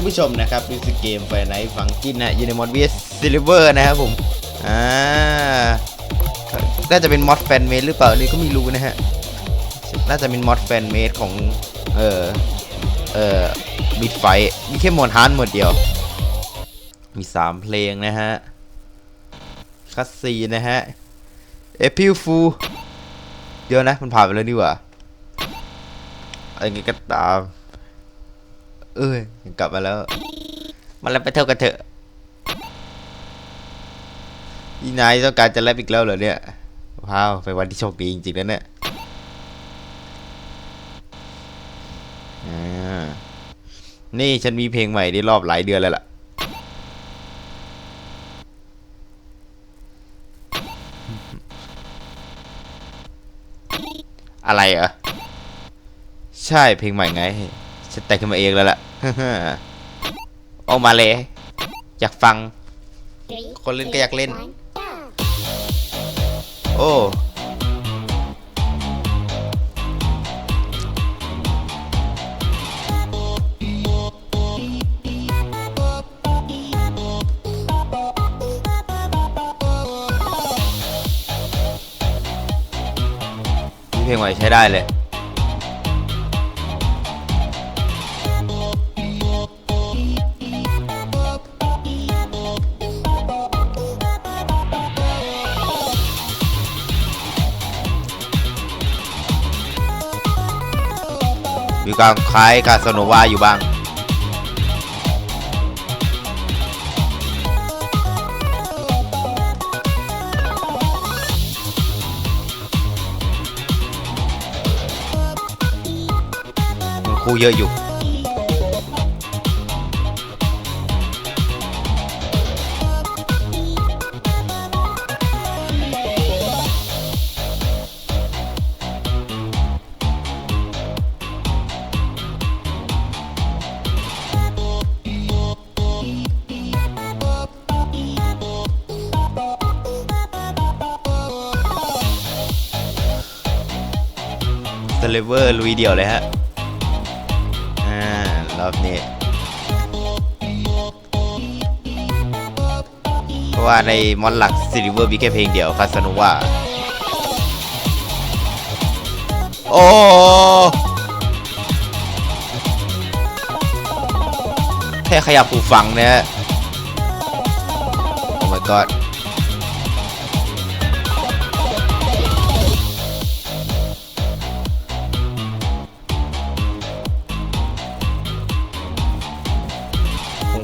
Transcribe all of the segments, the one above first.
านผู้ชมนะครับดูสเกมไฟไนท์ฟังกินนะยูในมอดเวียซิลิเวอร์นะครับผมอ่าน่าจะเป็นมอดแฟนเมดหรือเปล่านี่ก็ไม่รู้นะฮะน่าจะเป็นมอดแฟนเมดของเออเออบิดไฟมีแค่หมวดฮาร์ดหมดเดียว มีสามเพลงนะฮะคัสซีนะฮะเอพิลฟูเดี๋ยวนะ มันผ่านไปแล้วนี่หว่าอะไรงี้ก็ตาม เอ้ยกลับมาแล้ว มาแล้วไปเที่ยวกันเถอะอีนายต้องการจะแลบอีกแล้วเหรอเนี่ยว้าวเป็นวันที่โชคดีจริงๆนะเนี่ยอ่านี่ฉันมีเพลงใหม่ได้รอบหลายเดือนแล้วล่ะ อะไรเหรอ ใช่เพลงใหม่ไง ฉันแต่งขึ้นมาเองแล้วล่ะ ออกมาเลย อยากฟัง คนเล่นก็อยากเล่น โอ้เพลงใหม่ใช้ได้เลย การคล้ายกับโซโนวาอยู่บ้างคู่เยอะอยู่ เลเวอร์ลุยเดี่ยวเลยฮะ อ่ารอบนี้ เพราะว่าในมอนหลักซิลิเวอร์มีแค่เพลงเดียวคาสโนวาโอ้แค่ขยับหูฟังเนี่ยโอ้ my god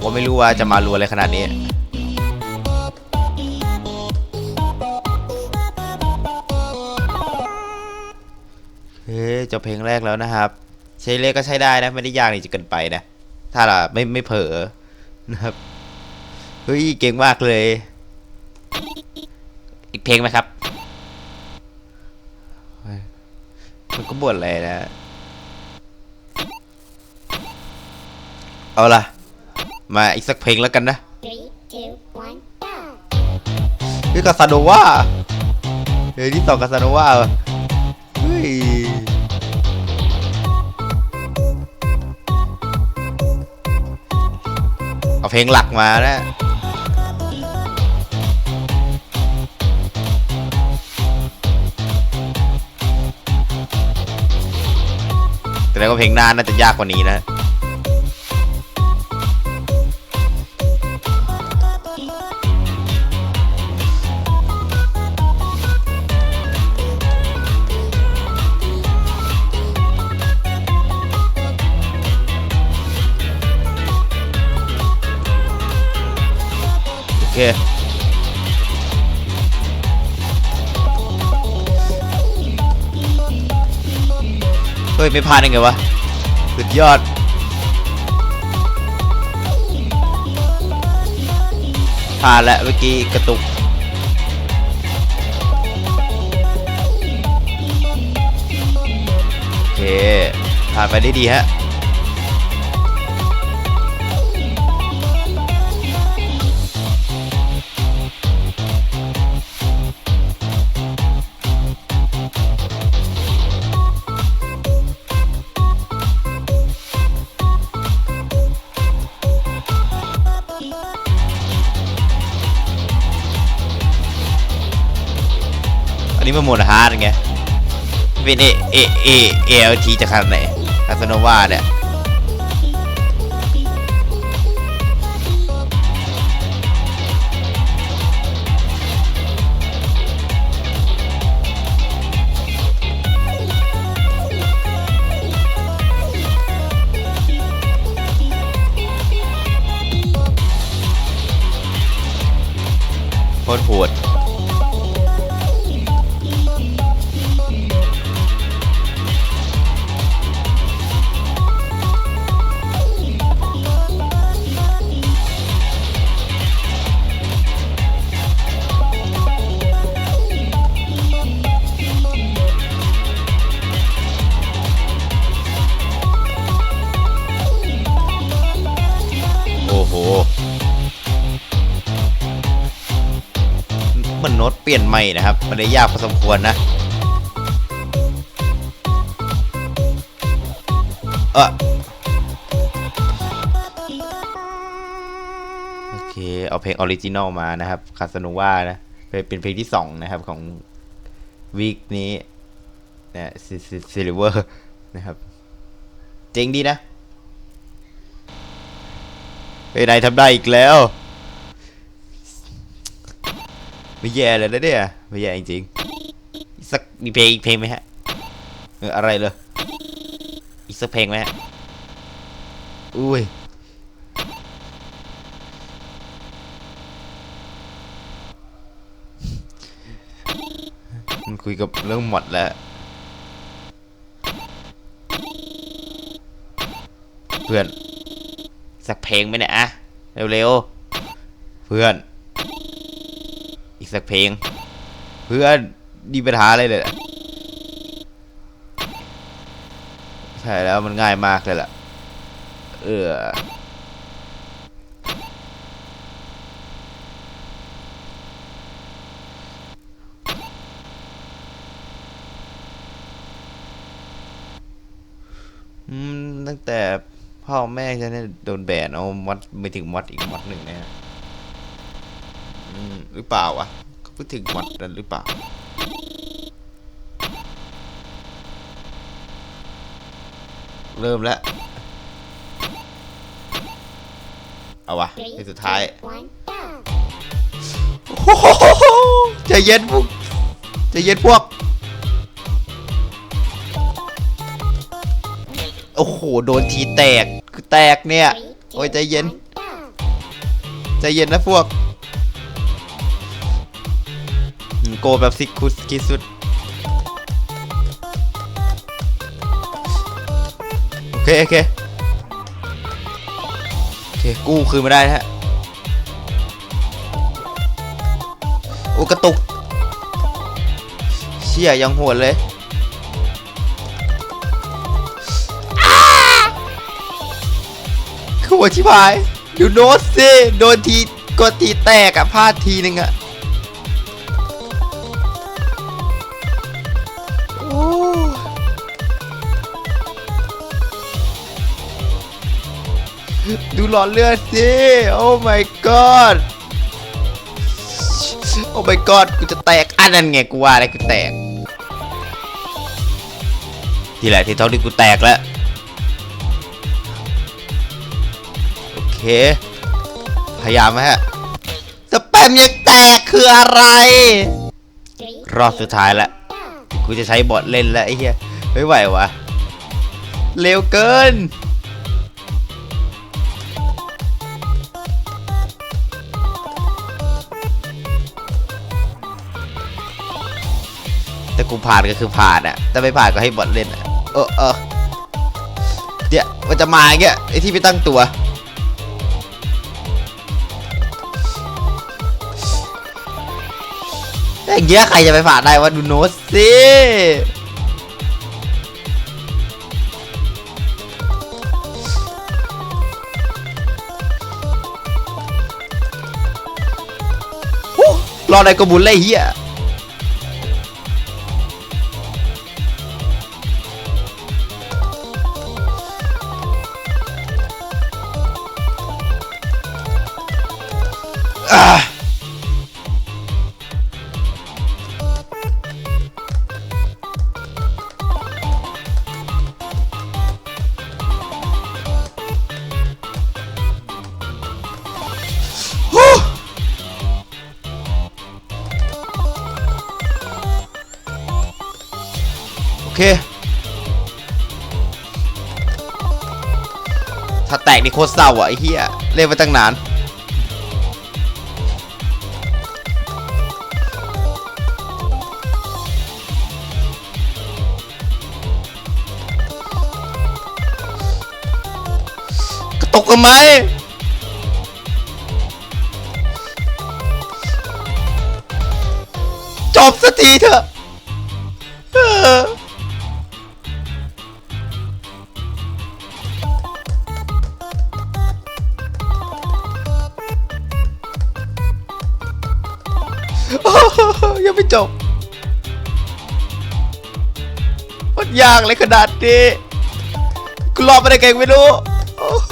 ก็ไม่รู้ว่าจะมารัวอะไรขนาดนี้ เฮ้ยจบเพลงแรกแล้วนะครับ ใช้เลขก็ใช้ได้นะ ไม่ได้ยากนี่จะเกินไปนะ ถ้าล่ะไม่ไม่เผลอนะครับ เฮ้ย เก่งมากเลย อีกเพลงไหมครับ มันก็บ่นอะไรนะ เอาล่ะ มาอีกสักเพลงแล้วกันนะ Three, two, one, go! นี่กาซาโนวาเฮ้ยนี่ต่อกาซาโนวาว่ะเฮ้ยเอาเพลงหลักมานะแต่แล้วก็เพลงหน้าน่าจะยากกว่านี้นะ ไม่พลาดได้ไงวะสุดยอดพลาดแล้วเมื่อกี้กระตุกโอเคผ่านไปได้ดีฮะ นี่มันโหมดฮาร์ดไงเป็นเอเอเอเอลทีจะขนาดไหนคาสโนวาเนี่ยโคตรโหด มันโน้ตเปลี่ยนใหม่นะครับมันได้ยากพอสมควรนะเออโอเค เอาเพลงออริจินอลมานะครับคาสโนวานะเป็นเพลงที่สองนะครับของวีคนี้นะซิลิเวอร์นะครับเจ๋งดีนะเฮ้ยนายทำได้อีกแล้ว ไม่แย่เลยนะเนี่ยไม่แย่จริงๆสักมีเพลงอีกเพลงไหมฮะเอออะไรเลยอีกสักเพลงไหมฮะอุ้ยมันคุยกับเรื่องหมดแล้วเพื่อนสักเพลงไหมเนี่ยอะเร็วๆเพื่อน อีกสักเพลง เพื่อดีปัญหาอะไรเลยใช่แล้วมันง่ายมากเลยล่ะ เออตั้งแต่พ่อแม่ฉันโดนแบนเอามอดไม่ถึงมอดอีกมอดหนึ่งเนี่ย หรือเปล่าวะเขาพูดถึงวัดนั้นหรือเปล่าเริ่มแล้ว เอาวะในสุดท้าย two, one, go. โอ้โหใจเย็นพวกใจเย็นพวก โอ้โห โดนทีแตก คือแตกเนี่ย โอ้ยใจเย็น ใจเย็นนะพวก โกแบบซิกคุสกิสุดโอเคโอเคโอเคกู้คืนมาได้ฮะโอ้กระตุกเชี่ยยังโหดเลยอ้าขวชิบหายดูโน้ตสิโดนทีกดทีแตกอะพลาดทีนึงอะ ดูหลอดเลือดสิโอ้ my god โอ้ my god กูจะแตกอันนั้นไงกูว่าอะไรกูแตก ทีแหละที่เท่าที่กูแตกแล้วโอเค พยายามไหมฮะสแปมยังแตกคืออะไร รอบสุดท้ายแล้วกูจะใช้บอทเล่นแล้วไอ้เหี้ยไม่ไหววะเร็วเกิน กูผ่านก็คือผ่านอะแต่ไม่ผ่านก็ให้บอทเล่นอะเออเออเดี๋ยวมันจะมาอย่างเงี้ยไอ้ที่ไม่ตั้งตัว อย่างเงี้ยใครจะไปผ่านได้วะดูโน้ตสิโอ้รอได้ก็บุญเลยเฮีย เคถ้าแตกนี่โคตรเศร้าอะไอ้เหี้ยเล่นมาตั้งนานกระตกกันไหมจบสักทีเถอะ ยังไม่จบมันยากเลยขนาดนี้กูรอมาได้ไงไม่รู้โอ้โห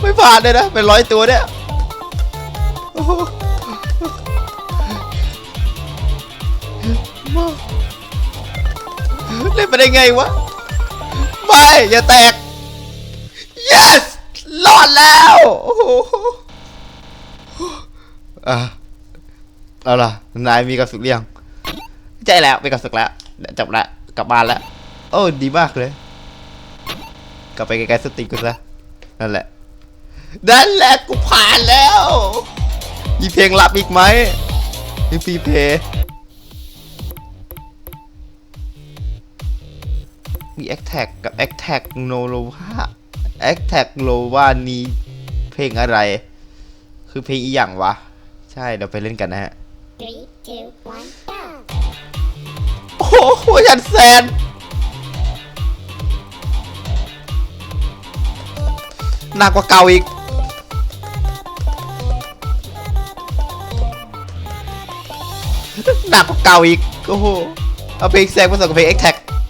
ไม่ผ่านเลยนะ เป็นร้อยตัวเนี่ยโอ้โหเล่นมาได้ไงวะ ไม่ อย่าแตก yes อดแล้วโอ้โหอะเอาล่ะนายมีความสุขหรือยังใช่แล้วมีความสุขแล้วจบล้วกลับบ้านแล้วโอ้ดีมากเลย กลับไปไกลๆสติกูซะนั่นแหละนั่นแหละกูผ่านแล้ว มีเพลงลับอีกไหมมีฟรีเพย์มีแอคแท็กกับแอคแท็กโนโลวา แอคแท็กโลว่านี้เพลงอะไร คือเพลงอีหยังวะ ใช่เดี๋ยวไปเล่นกันนะฮะโอ้โหยันแซนหนักกว่าเก่าอีกหนักกว่าเก่าอีกโอ้โหเอาเพลงแซงผสมกับเพลง X Tag โอ้โหโห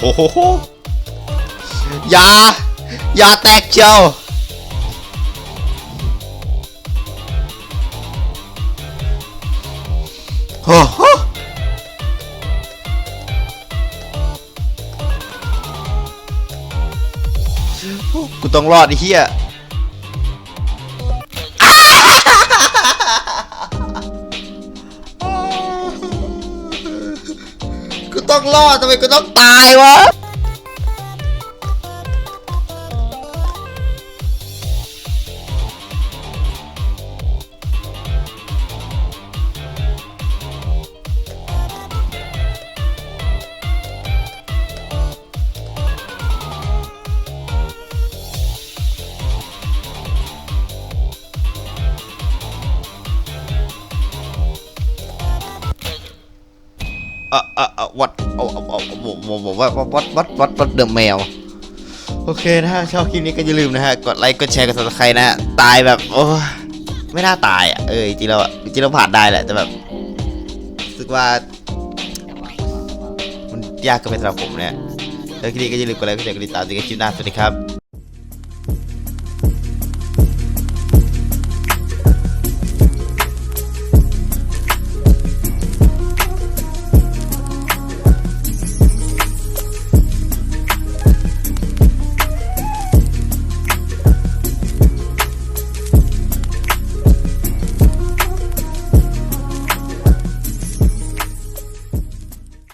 โหโหอย่าอย่าแตกเจียวโอ้โหกูต้องรอดไอ้เหี้ย ต้องรอดทำไมกูต้องตายวะอ่อเอ่อ เอ่อวัดเอาเอาเอาเอาวัดวัดวัดวัดวัดวัดเดอะแมวโอเคนะฮะชอบคลิปนี้ก็อย่าลืมนะฮะกดไลค์กดแชร์กดซับสไครต์นะฮะตายแบบโอ้ไม่น่าตายอะเออจริงเราจริงเราผ่านได้แหละแต่แบบรู้สึกว่า มันยากเกินไปสำหรับผมเนี่ยแล้วคลิปนี้ก็อย่าลืมกดไลค์กดแชร์กดติดตามติดกันคลิปหน้าสวัสดีครับ